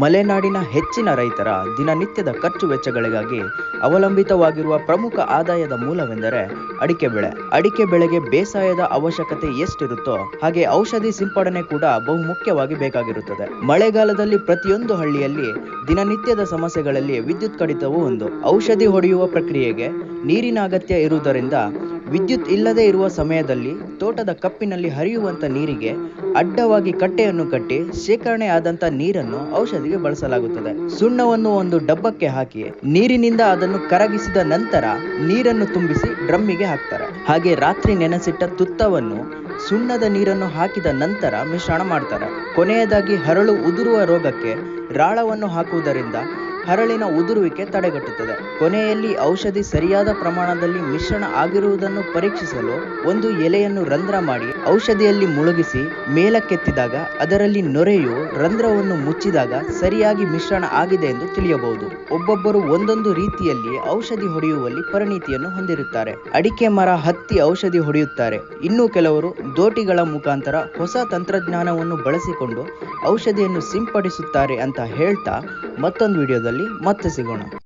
ಮಲೆನಾಡಿನ ಹೆಚ್ಚಿನ ರೈತರ ದಿನನಿತ್ಯದ ಖರ್ಚು ವೆಚ್ಚಗಳಿಗಾಗಿ ಅವಲಂಬಿತವಾಗಿರುವ ಪ್ರಮುಖ ಆದಾಯದ ಮೂಲವೆಂದರೆ ಅಡಿಕೆ ಬೆಳೆ. ಅಡಿಕೆ ಬೆಳೆಗೆ ಬೇಸಾಯದ ಅವಶ್ಯಕತೆ ಎಷ್ಟಿರುತ್ತೋ ಹಾಗೆ ಔಷಧಿ ಸಿಂಪಡಣೆ ಕೂಡ ಬಹುಮುಖ್ಯವಾಗಿ ಬೇಕಾಗಿರುತ್ತದೆ. ಮಳೆಗಾಲದಲ್ಲಿ ಪ್ರತಿಯೊಂದು ಹಳ್ಳಿಯಲ್ಲಿ ದಿನನಿತ್ಯದ ಸಮಸ್ಯೆಗಳಲ್ಲಿ ವಿದ್ಯುತ್ ಕಡಿತವೂ ಒಂದು. ಔಷಧಿ ಹೊಡೆಯುವ ಪ್ರಕ್ರಿಯೆಗೆ ನೀರಿನ ಅಗತ್ಯ ಇರುವುದರಿಂದ ವಿದ್ಯುತ್ ಇಲ್ಲದೆ ಇರುವ ಸಮಯದಲ್ಲಿ ತೋಟದ ಕಪ್ಪಿನಲ್ಲಿ ಹರಿಯುವಂತ ನೀರಿಗೆ ಅಡ್ಡವಾಗಿ ಕಟ್ಟೆಯನ್ನು ಕಟ್ಟಿ ಶೇಖರಣೆ ಆದಂತ ನೀರನ್ನು ಔಷಧಿಗೆ ಬಳಸಲಾಗುತ್ತದೆ. ಸುಣ್ಣವನ್ನು ಒಂದು ಡಬ್ಬಕ್ಕೆ ಹಾಕಿ ನೀರಿನಿಂದ ಅದನ್ನು ಕರಗಿಸಿದ ನಂತರ ನೀರನ್ನು ತುಂಬಿಸಿ ಡ್ರಮ್ಮಿಗೆ ಹಾಕ್ತಾರೆ. ಹಾಗೆ ರಾತ್ರಿ ನೆನೆಸಿಟ್ಟ ತುತ್ತವನ್ನು ಸುಣ್ಣದ ನೀರನ್ನು ಹಾಕಿದ ನಂತರ ಮಿಶ್ರಣ ಮಾಡ್ತಾರೆ. ಕೊನೆಯದಾಗಿ ಹರಳು ಉದುರುವ ರೋಗಕ್ಕೆ ರಾಳವನ್ನು ಹಾಕುವುದರಿಂದ ಹರಳಿನ ಉದುರುವಿಕೆ ತಡೆಗಟ್ಟುತ್ತದೆ. ಕೊನೆಯಲ್ಲಿ ಔಷಧಿ ಸರಿಯಾದ ಪ್ರಮಾಣದಲ್ಲಿ ಮಿಶ್ರಣ ಆಗಿರುವುದನ್ನು ಪರೀಕ್ಷಿಸಲು ಒಂದು ಎಲೆಯನ್ನು ರಂಧ್ರ ಮಾಡಿ ಔಷಧಿಯಲ್ಲಿ ಮುಳುಗಿಸಿ ಮೇಲಕ್ಕೆತ್ತಿದಾಗ ಅದರಲ್ಲಿ ನೊರೆಯು ರಂಧ್ರವನ್ನು ಮುಚ್ಚಿದಾಗ ಸರಿಯಾಗಿ ಮಿಶ್ರಣ ಆಗಿದೆ ಎಂದು ತಿಳಿಯಬಹುದು. ಒಬ್ಬೊಬ್ಬರು ಒಂದೊಂದು ರೀತಿಯಲ್ಲಿ ಔಷಧಿ ಹೊಡೆಯುವಲ್ಲಿ ಪರಿಣಿತಿಯನ್ನು ಹೊಂದಿರುತ್ತಾರೆ. ಅಡಿಕೆ ಮರ ಹತ್ತಿ ಔಷಧಿ ಹೊಡೆಯುತ್ತಾರೆ. ಇನ್ನು ಕೆಲವರು ದೋಟಿಗಳ ಮುಖಾಂತರ ಹೊಸ ತಂತ್ರಜ್ಞಾನವನ್ನು ಬಳಸಿಕೊಂಡು ಔಷಧಿಯನ್ನು ಸಿಂಪಡಿಸುತ್ತಾರೆ ಅಂತ ಹೇಳ್ತಾ ಮತ್ತೊಂದು ಮತ್ತೆ ಸಿಗೋಣ.